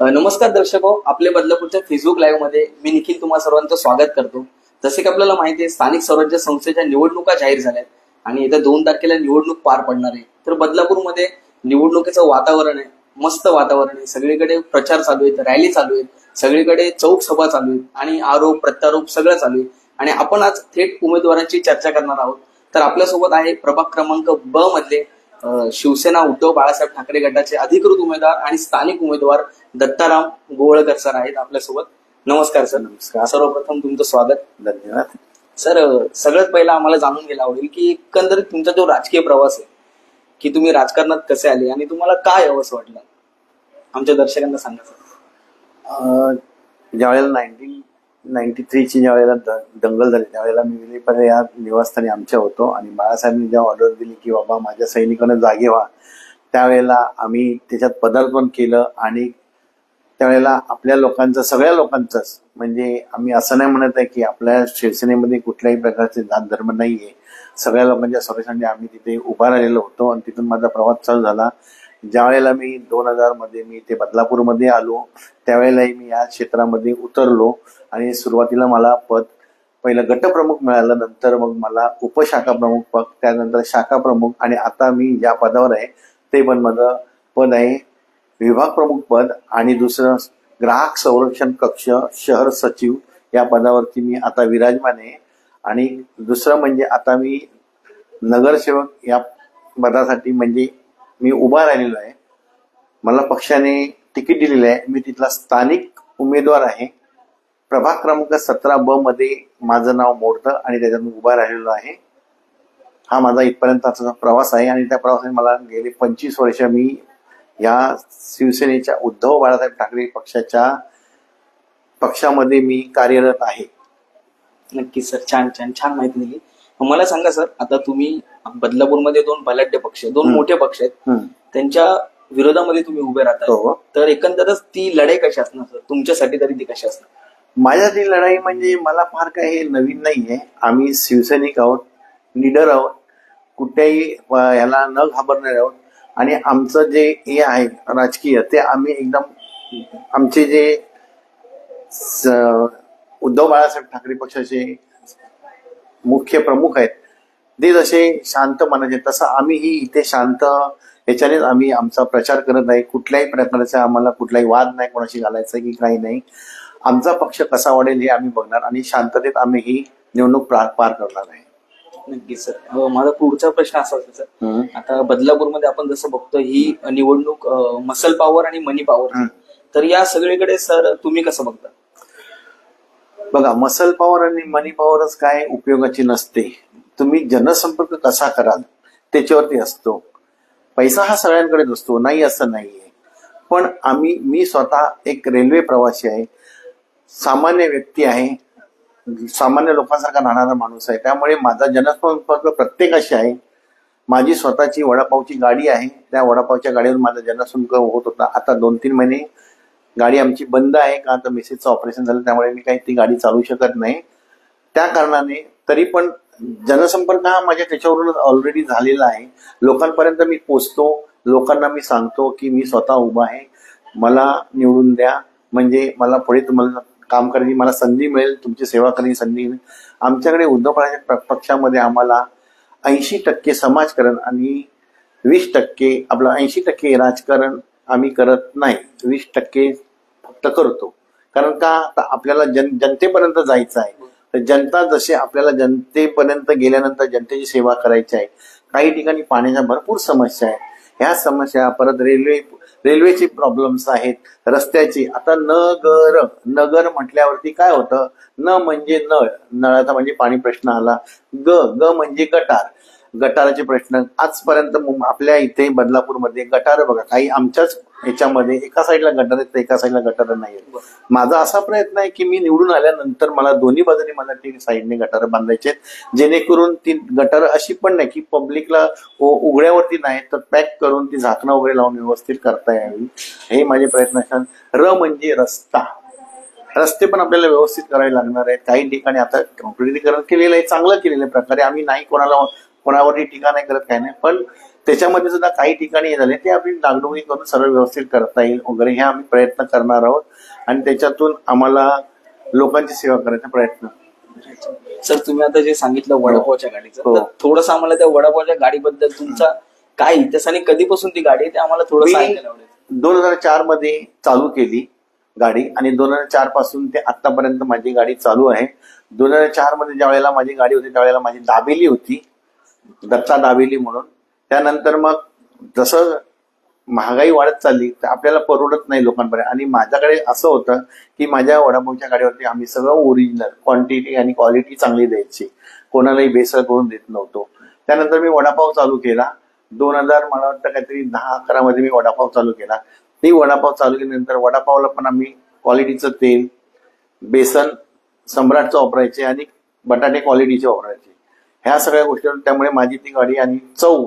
नमस्कार दर्शक हो आपले बदलापूरच्या फेसबुक लाईव्हमध्ये मी निखिल तुम्हा सर्वांचं स्वागत करतो. जसे की आपल्याला माहिती आहे स्थानिक स्वराज्य संस्थेच्या निवडणुका जाहीर झाल्या आहेत आणि येत्या दोन तारखेला निवडणूक पार पडणार आहे. तर बदलापूरमध्ये निवडणुकीचं वातावरण आहे मस्त वातावरण आहे. सगळीकडे प्रचार चालू आहेत रॅली चालू आहेत सगळीकडे चौक सभा चालू आहेत आणि आरोप प्रत्यारोप सगळं चालू आहे आणि आपण आज थेट उमेदवारांची चर्चा करणार आहोत. तर आपल्यासोबत आहे प्रभाग क्रमांक ब मधले शिवसेना उद्धव बाळासाहेब ठाकरे गटाचे अधिकृत उमेदवार आणि स्थानिक उमेदवार दत्ताराम गोवळकर सर आहेत आपल्यासोबत. नमस्कार सर. नमस्कार. सर्वप्रथम तुमचं स्वागत. धन्यवाद. सर सगळ्यात पहिला आम्हाला जाणून घ्यायला आवडेल की एकंदरीत तुमचा जो राजकीय प्रवास आहे की तुम्ही राजकारणात कसे आले आणि तुम्हाला काय हवंसं वाटलं? आमच्या दर्शकांना सांगा सर. ज्यावेळेला नाईन्टीन नाईन्टी थ्रीची ज्या वेळेला द- दंगल झाली त्यावेळेला मी विलेपार्ले या निवासस्थानी आमच्या होतो आणि बाळासाहेबांनी जेव्हा ऑर्डर दिली की बाबा माझ्या सैनिकांना जागे व्हा त्यावेळेला आम्ही त्याच्यात पदार्पण केलं आणि त्यावेळेला आपल्या लोकांचं सगळ्या लोकांचंच म्हणजे आम्ही असं नाही म्हणत आहे की आपल्या शिवसेनेमध्ये कुठल्याही प्रकारचे जात धर्म आहे सगळ्या लोकांच्या सर्वेसाठी आम्ही तिथे उभा राहिलेलो होतो आणि तिथून माझा प्रवास चालू झाला. ज्या वेळेला मी दोन हजारमध्ये मी ते बदलापूरमध्ये आलो त्यावेळेलाही मी या क्षेत्रामध्ये उतरलो आणि सुरुवातीला मला पद पहिलं गटप्रमुख मिळालं नंतर मग मला उपशाखा प्रमुख पद त्यानंतर शाखा प्रमुख आणि आता मी ज्या पदावर आहे ते पण माझं पद आहे. विभाग प्रमुख पद आणि दुसरं ग्राहक संरक्षण कक्ष शहर सचिव या पदावरती मी आता विराजमान आहे. आणि दुसरं म्हणजे आता मी नगरसेवक या पदासाठी म्हणजे मी उभा राहिलेलो आहे. मला पक्षाने तिकीट दिलेलं आहे. मी तिथला स्थानिक उमेदवार आहे. प्रभाग क्रमांक सतरा ब मध्ये माझं नाव मोडतं आणि त्याच्यात मी उभा राहिलेलो आहे. हा माझा इथपर्यंतचा प्रवास आहे आणि त्या प्रवासाने मला गेले पंचवीस वर्ष मी या शिवसेनेच्या उद्धव बाळासाहेब ठाकरे पक्षाच्या पक्षामध्ये मी कार्यरत आहे. नक्की सर. छान छान छान माहिती दिली. मला सांगा सर आता तुम्ही बदलापूरमध्ये दोन बलाढ्य पक्ष आहेत, दोन. मोठे पक्ष आहेत. त्यांच्या विरोधामध्ये तुम्ही उभे राहता हो. तर एकंदरच ती लढाई कशी असणार सर तुमच्यासाठी तरी ती कशी असणार माझ्या ती लढाई म्हणजे मला फार काही हे नवीन नाहीये आम्ही शिवसैनिक आहोत निडर आहोत कुठल्याही अ, ह्याला न घाबरणार आहोत आणि आमचं जे हे आहे राजकीय ते आम्ही एकदम आमचे जे उद्धव बाळासाहेब ठाकरे पक्षाचे मुख्य प्रमुख आहेत. ते जसे शांत मनाचे तसं आम्हीही इथे शांत याच्यानेच आम्ही आमचा प्रचार करत आहे कुठल्याही प्रकारचा आम्हाला कुठलाही वाद नाही कोणाशी घालायचा की काही नाही. आमचा पक्ष कसा वाढेल हे आम्ही बघणार आणि शांततेत आम्ही ही निवडणूक पार करणार आहे. नक्कीच सर. माझा पुढचा प्रश्न असा होता सर. आता बदलापूरमध्ये आपण जसं बघतो ही निवडणूक मसल पॉवर आणि मनी पॉवर. तर या सगळीकडे सर तुम्ही कसं बघता? बघा मसल पॉवर आणि मनी पॉवरच काय उपयोगाची नसते. तुम्ही जनसंपर्क कसा कराल त्याच्यावरती असतो. पैसा हा सगळ्यांकडेच असतो नाही असं नाहीये. पण आम्ही मी स्वतः एक रेल्वे प्रवासी आहे. सामान्य व्यक्ती आहे. सामान्य लोकांसारखा राहणारा माणूस आहे. त्यामुळे माझा जनसंपर्क प्रत्येकाशी आहे. माझी स्वतःची वडापावची गाडी आहे. त्या वडापावच्या गाडीवर माझा जनसंपर्क होत होता. आता दोन तीन महिने गाडी आमची बंद आहे का? आता मिसेसचं ऑपरेशन झालं त्यामुळे मी काही ती गाडी चालू शकत नाही. त्या कारणाने तरी पण जनसंपर्क हा माझ्या त्याच्यावरूनच ऑलरेडी झालेला आहे. लोकांपर्यंत मी पोचतो लोकांना मी सांगतो की मी स्वतः उभा आहे. मला निवडून द्या. म्हणजे मला पुढे तुम्हाला काम करण्याची मला संधी मिळेल तुमची सेवा करण्याची संधी मिळेल. आमच्याकडे उद्धव बाळासाहेब प- पक्षामध्ये आम्हाला ऐंशी टक्के समाजकारण आणि वीस टक्के आपलं ऐंशी टक्के राजकारण आम्ही करत नाही. वीस टक्के व्यक्त करतो. कारण का? आता आपल्याला जन जनतेपर्यंत जायचं आहे. तर जनता जसे आपल्याला जनतेपर्यंत गेल्यानंतर जनतेची सेवा करायची आहे. काही ठिकाणी पाण्याच्या भरपूर समस्या आहे ह्या समस्या परत रेल्वे रेल्वेचे प्रॉब्लेम्स आहेत. रस्त्याची. आता नगर नगर म्हटल्यावरती काय होतं? न म्हणजे नळ. नळाचा म्हणजे पाणी प्रश्न आला. ग ग म्हणजे गटार. गटाराचे प्रश्न. आजपर्यंत आपल्या इथे बदलापूरमध्ये गटार बघा. काही आमच्याच ह्याच्यामध्ये एका साईडला गटार तर एका साईडला गटार नाही माझा असा प्रयत्न आहे की मी निवडून आल्यानंतर मला दोन्ही बाजूने मला ती साईडने गटार बांधायचे आहेत. जेणेकरून ती गटार अशी पण नाही की पब्लिकला उघड्यावरती नाही तर पॅक करून ती झाकणं वगैरे लावून व्यवस्थित करता यावी. हे माझे प्रयत्न असतात र म्हणजे रस्ता. रस्ते पण आपल्याला व्यवस्थित करावे लागणार आहेत. काही ठिकाणी आता कॉन्क्रिटीकरण केलेलं आहे चांगलं केलेलं आहे प्रकारे. आम्ही नाही कोणाला कोणावरही टीका नाही करत काही नाही. पण त्याच्यामध्ये सुद्धा काही ठिकाणी हे झाले. ते आपण डागडुगी करून सर्व व्यवस्थित करता येईल वगैरे हे आम्ही प्रयत्न करणार आहोत. आणि त्याच्यातून आम्हाला लोकांची सेवा करायचा प्रयत्न. सर तुम्ही आता जे सांगितलं वडापावच्या गाडीचं हो. तर थोडंसं आम्हाला त्या वडापावच्या गाडीबद्दल तुमचा काय इतिहास आणि कधीपासून ती गाडी आहे ते आम्हाला थोडं सांगायला आवडेल. दोन हजार चारमध्ये चालू केली गाडी आणि दोन हजार चारपासून ते आतापर्यंत माझी गाडी चालू आहे. दोन हजार चारमध्ये ज्या वेळेला माझी गाडी होती त्यावेळेला माझी दाबेली होती दत्ता दाबेली म्हणून. त्यानंतर मग जसं महागाई वाढत चालली तर आपल्याला परवडत नाही लोकांपर्यंत. आणि माझ्याकडे असं होतं की माझ्या वडापावच्या गाडीवरती आम्ही सगळं ओरिजिनल क्वांटिटी आणि क्वालिटी चांगली द्यायची. कोणालाही बेसळ करून देत नव्हतो. त्यानंतर मी वडापाव चालू केला. दोन हजार मला वाटतं काहीतरी दहा अकरा मध्ये मी वडापाव चालू केला. ती वडापाव चालू केल्यानंतर वडापावला पण आम्ही क्वालिटीचं तेल बेसन सम्राटचं वापरायचे आणि बटाटे क्वालिटीचे वापरायचे. ह्या सगळ्या गोष्टी त्यामुळे माझी ती गाडी आणि चव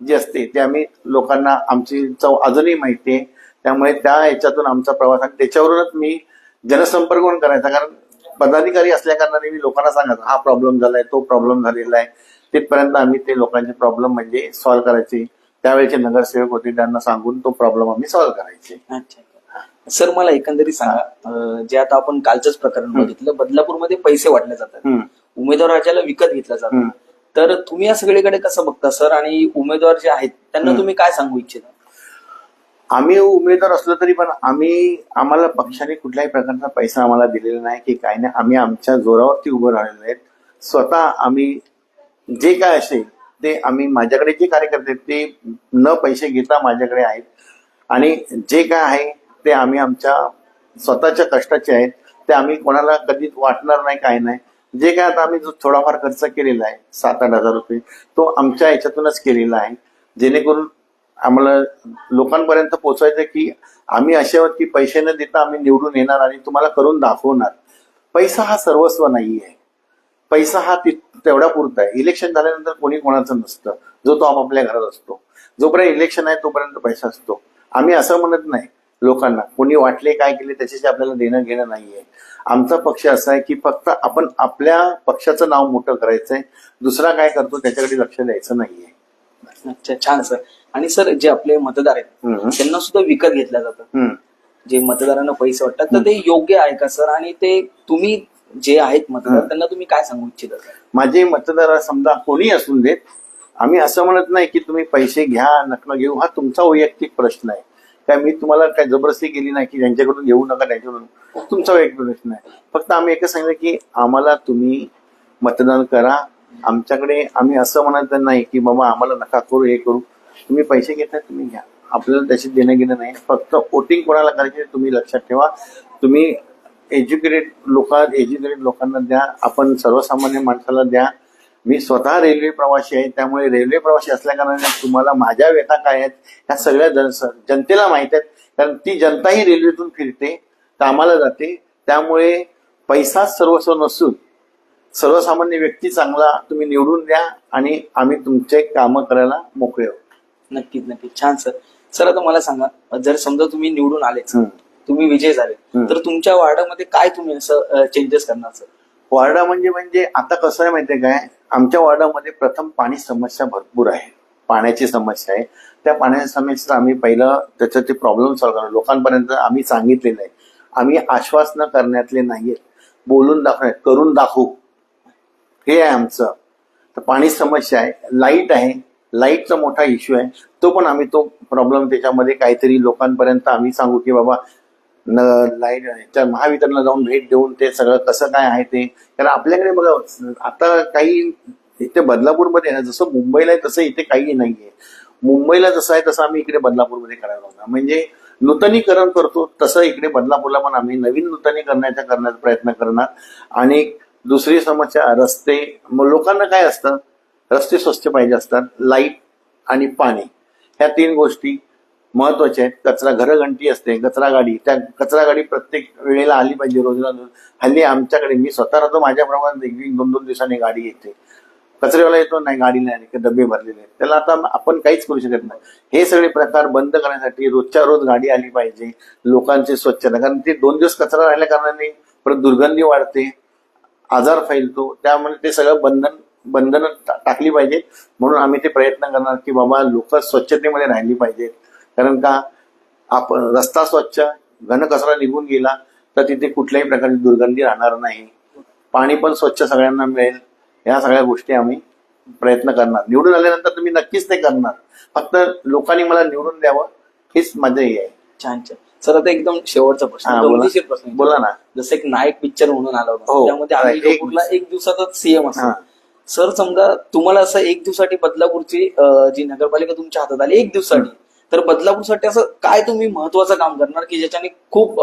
जी असते ते आम्ही लोकांना आमची चव अजूनही माहिती आहे. त्यामुळे त्या ह्याच्यातून आमचा प्रवास आणि त्याच्यावरूनच मी जनसंपर्क पण करायचा कारण पदाधिकारी असल्या कारणाने मी लोकांना सांगायचं हा प्रॉब्लेम झालाय तो प्रॉब्लेम झालेला आहे. तिथपर्यंत आम्ही ते लोकांचे प्रॉब्लेम म्हणजे सॉल्व्ह करायचे. त्यावेळेचे नगरसेवक होते त्यांना सांगून तो प्रॉब्लेम आम्ही सॉल्व्ह करायचे. अच्छा. सर मला एकंदरीत सांगा जे आता आपण कालचंच प्रकरण बघितलं बदलापूरमध्ये पैसे वाटले जातात. उमेदवार राजाला विकत घेतला जातो. तर तुम्ही या सगळीकडे कसं बघता सर आणि उमेदवार जे आहेत त्यांना तुम्ही काय सांगू इच्छिता? आम्ही उमेदवार असलो तरी पण आम्ही आम्हाला पक्षाने कुठल्याही प्रकारचा पैसा आम्हाला दिलेला नाही की काही नाही. आम्ही आमच्या जोरावरती उभं राहिलेलो आहेत. स्वतः आम्ही जे काय असेल ते आम्ही माझ्याकडे जे कार्यकर्ते ते न पैसे घेता माझ्याकडे आहेत. आणि जे काय आहे ते आम्ही आमच्या स्वतःच्या कष्टाचे आहेत. ते आम्ही कोणाला कधीच वाटणार नाही काय नाही. जे काय आता आम्ही जो थोडाफार खर्च केलेला आहे सात आठ हजार रुपये तो आमच्या ह्याच्यातूनच केलेला आहे. जेणेकरून आम्हाला लोकांपर्यंत पोहोचवायचं की आम्ही असे आहोत की पैसे न देता आम्ही निवडून येणार आणि तुम्हाला करून दाखवणार. पैसा हा सर्वस्व नाही आहे पैसा हा ति- तेवढा पुरता आहे. इलेक्शन झाल्यानंतर कोणी कोणाचं नसतं. जो तो आपापल्या घरात असतो. जोपर्यंत इलेक्शन आहे तोपर्यंत पैसा असतो. आम्ही असं म्हणत नाही लोकांना. कोणी वाटले काय केले त्याच्याशी आपल्याला देणं घेणं नाहीये. आमचा पक्ष असा आहे की फक्त आपण आपल्या पक्षाचं नाव मोठं करायचंय. दुसरा काय करतो त्याच्याकडे लक्ष द्यायचं नाहीये. अच्छा छान सर. आणि सर जे आपले मतदार आहेत. त्यांना सुद्धा विकत घेतलं जातं हम्म. जे मतदारांना पैसे वाटतात तर ते योग्य आहे का सर? आणि ते तुम्ही जे आहेत मतदार हम्म. त्यांना तुम्ही काय सांगू इच्छिता माझे मतदार समजा कोणी असून देत आम्ही असं म्हणत नाही की तुम्ही पैसे घ्या नका घेऊ. हा तुमचा वैयक्तिक प्रश्न आहे. काय मी तुम्हाला काय जबरदस्ती केली नाही की त्यांच्याकडून घेऊ नका त्यांच्याकडून तुमचा वैयक्तिक प्रश्न आहे. फक्त आम्ही एकच सांगितलं की आम्हाला तुम्ही मतदान करा. आमच्याकडे आम्ही असं म्हणत नाही की बाबा आम्हाला नका करू हे करू. तुम्ही पैसे घेताय तुम्ही घ्या. आपल्याला त्याची देणं घेणं नाही. फक्त वोटिंग कोणाला करायची तुम्ही लक्षात ठेवा. तुम्ही एज्युकेटेड लोक एज्युकेटेड लोकांना द्या. आपण सर्वसामान्य माणसाला द्या. मी स्वतः रेल्वे प्रवासी आहे त्यामुळे रेल्वे प्रवासी असल्या कारणाने तुम्हाला माझ्या व्यथा काय आहेत ह्या सगळ्या जन जनतेला माहीत आहेत. कारण ती जनता ही रेल्वेतून फिरते कामाला जाते. त्यामुळे पैसा सर्वस्व नसून सर्वसामान्य व्यक्ती चांगला तुम्ही निवडून द्या आणि आम्ही तुमचे कामं करायला मोकळे आहोत. नक्कीच नक्कीच. छान सर. सर आता मला सांगा जर समजा तुम्ही निवडून हम्म. तुम्ही विजय झाले. तर तुमच्या वार्डामध्ये काय तुम्ही असं चेंजेस करणार सर? वार्डा म्हणजे म्हणजे आता कसं आहे माहितीये काय? आमच्या वार्डामध्ये प्रथम पाणी समस्या भरपूर आहे. पाण्याची समस्या आहे. त्या पाण्याच्या समस्या आम्ही पहिलं त्याचं ते प्रॉब्लेम सॉल्व्ह करणार. लोकांपर्यंत आम्ही सांगितलेलं आहे आम्ही आश्वासनं करण्यातले नाहीये. बोलून दाखवणार करून दाखवू. हे आहे आमचं. तर पाणी समस्या आहे. लाइट आहे. लाईटचा मोठा इश्यू आहे. तो पण आम्ही तो प्रॉब्लेम त्याच्यामध्ये काहीतरी लोकांपर्यंत आम्ही सांगू की बाबा लाइट त्या महावितरणला जाऊन भेट देऊन ते सगळं कसं काय आहे ते. कारण आपल्याकडे बघा आता काही इथे बदलापूरमध्ये आहे ना जसं मुंबईला आहे तसं इथे काही नाहीये. मुंबईला जसं आहे तसं आम्ही इकडे बदलापूरमध्ये करायला होता म्हणजे नूतनीकरण करतो तसं इकडे बदलापूरला पण आम्ही नवीन नूतनीकरणाचा करण्याचा प्रयत्न करणार. आणि दुसरी समस्या रस्ते. मग लोकांना काय असतं? रस्ते स्वच्छ पाहिजे असतात. लाइट आणि पाणी. ह्या तीन गोष्टी महत्त्वाचे आहेत. कचरा घरघंटी असते कचरा गाडी. त्या कचरा गाडी प्रत्येक वेळेला आली पाहिजे रोजला रोज हल्ली आमच्याकडे मी स्वतः राहतो माझ्याप्रमाणे एक दोन दोन दिवसांनी गाडी येते. कचरेवाला येतो नाही गाडी नाही आली, की डबे भरलेले आहेत. त्याला आता आपण काहीच करू शकत नाही. हे सगळे प्रकार बंद करण्यासाठी रोजच्या रोज गाडी आली पाहिजे लोकांची स्वच्छता कारण ते दोन दिवस कचरा राहिल्या कारणाने परत दुर्गंधी वाढते आजार फैलतो. त्यामुळे ते सगळं बंधन बंधनं टाकली पाहिजेत. म्हणून आम्ही ते प्रयत्न करणार की बाबा लोक स्वच्छतेमध्ये राहिली पाहिजेत. कारण का आपण रस्ता स्वच्छ घनकचरा निघून गेला तर तिथे कुठल्याही प्रकारची दुर्गंधी राहणार नाही. पाणी पण स्वच्छ सगळ्यांना मिळेल. या सगळ्या गोष्टी आम्ही प्रयत्न करणार. निवडून आल्यानंतर तुम्ही नक्कीच ते करणार. फक्त लोकांनी मला निवडून द्यावं हीच माझं हे आहे. छान छान. सर आता एकदम शेवटचा प्रश्न हा, बोला. प्रश्न बोला ना. जसं एक नायक पिक्चर म्हणून आला होता. हो. त्यामध्ये अनिल एक- दिवसातच सीएम असतो. हा. सर समजा तुम्हाला असं एक दिवसासाठी बदलापूरची अं, जी नगरपालिका तुमच्या हातात आली एक दिवसासाठी. तर बदलापूरसाठी असं काय तुम्ही महत्वाचं काम करणार की ज्याच्याने खूप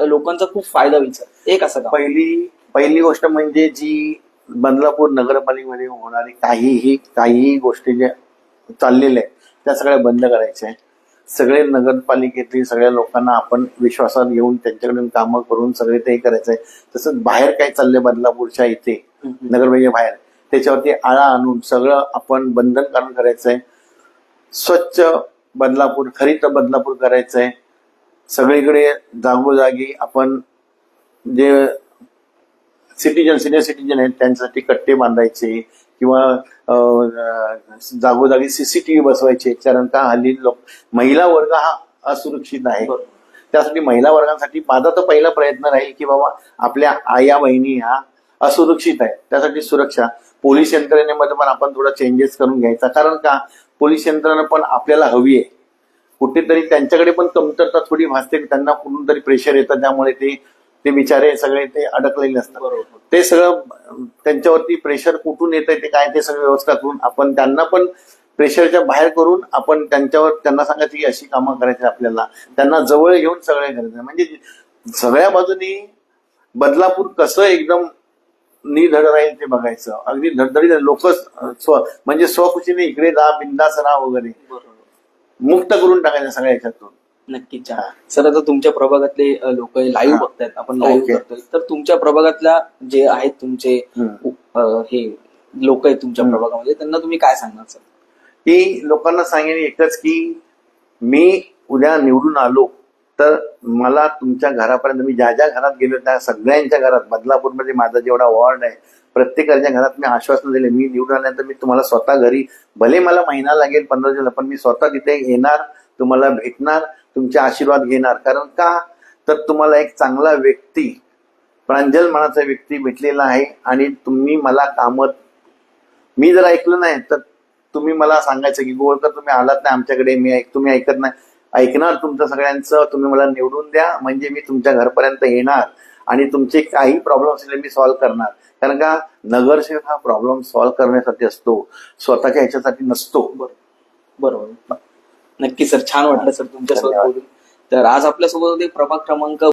लोकांचा खूप फायदा होईल सर? एक असं काम. पहिली पहिली गोष्ट म्हणजे जी बदलापूर नगरपालिकेमध्ये होणारी काहीही काहीही गोष्टी ज्या चाललेल्या आहेत त्या सगळ्या बंद करायच्या आहे सगळे नगरपालिकेतील सगळ्या लोकांना आपण विश्वासात घेऊन त्यांच्याकडून कामं करून सगळे ते करायचं आहे. तसंच बाहेर काय चाललंय बदलापूरच्या इथे. नगरपालिके बाहेर त्याच्यावरती आळा आणून सगळं आपण बंधनकारण करायचं आहे. स्वच्छ बदलापूर हरित बदलापूर करायचं आहे सगळीकडे जागोजागी आपण जे सिटीजन सिनियर सिटीजन आहेत त्यांच्यासाठी कट्टे बांधायचे किंवा जागोजागी सीसीटीव्ही बसवायचे. कारण का हल्ली लोक महिला वर्ग हा असुरक्षित आहे. त्यासाठी महिला वर्गासाठी माझा तर पहिला प्रयत्न राहील की बाबा आपल्या आया बहिणी ह्या असुरक्षित आहेत त्यासाठी सुरक्षा. पोलीस यंत्रणेमध्ये पण आपण थोडा चेंजेस करून घ्यायचा. कारण का? पोलीस यंत्रणा पण आपल्याला हवी आहे. कुठेतरी त्यांच्याकडे पण कमतरता थोडी भासते. त्यांना कुठून तरी प्रेशर येतं. त्यामुळे ते ते बिचारे सगळे ते अडकलेले असतात. ते सगळं त्यांच्यावरती प्रेशर कुठून येत ते काय? ते सगळं व्यवस्था करून आपण त्यांना पण प्रेशरच्या बाहेर करून आपण त्यांच्यावर त्यांना सांगायचं की अशी कामं करायची आपल्याला. त्यांना जवळ घेऊन सगळे करायचं म्हणजे सगळ्या बाजूनी बदलापूर कसं एकदम निधड राहील ते बघायचं. अगदी धडधडीत लोक स्व म्हणजे स्वखुशीने इकडे जा बिंदास राहा वगैरे मुक्त करून टाकायचं सगळ्या याच्यातून. नक्कीच सर आता तुमच्या प्रभागातले लोक लाईव्ह. बघतायत. आपण लाईव्ह. करतोय. तर तुमच्या प्रभागातल्या जे आहेत तुमचे हे लोक आहेत तुमच्या. प्रभागामध्ये त्यांना तुम्ही काय सांगणार सर? की लोकांना सांगेन एकच की मी उद्या निवडून आलो तर मला तुमच्या घरापर्यंत मी ज्या ज्या घरात गेलो त्या सगळ्यांच्या घरात बदलापूरमध्ये माझा जेवढा वॉर्ड आहे प्रत्येकाच्या घरात मी आश्वासन दिले मी निवडून आल्यानंतर मी तुम्हाला स्वतः घरी भले मला महिना लागेल पंधरा दिवस पण मी स्वतः तिथे येणार तुम्हाला भेटणार तुमचे आशीर्वाद घेणार. कारण का? तर तुम्हाला एक चांगला व्यक्ती प्रांजल मनाचा व्यक्ती भेटलेला आहे आणि तुम्ही मला कामत मी जर ऐकलं नाही तर तुम्ही मला सांगायचं की गोळकर तुम्ही आलात नाही आमच्याकडे मी ऐक तुम्ही ऐकत नाही. ऐकणार तुमचं सगळ्यांचं तुम्ही मला निवडून द्या. म्हणजे मी तुमच्या घरपर्यंत येणार आणि तुमचे काही प्रॉब्लेम असले मी सॉल्व्ह करणार. कारण का नगरसेवक हा प्रॉब्लेम सॉल्व्ह करण्यासाठी असतो. स्वतःच्या ह्याच्यासाठी नसतो. बरोबर. नक्की सर. छान वाटलं सर तुमच्यासोबत बोलून. तर आज आपल्यासोबत होते प्रभाग क्रमांक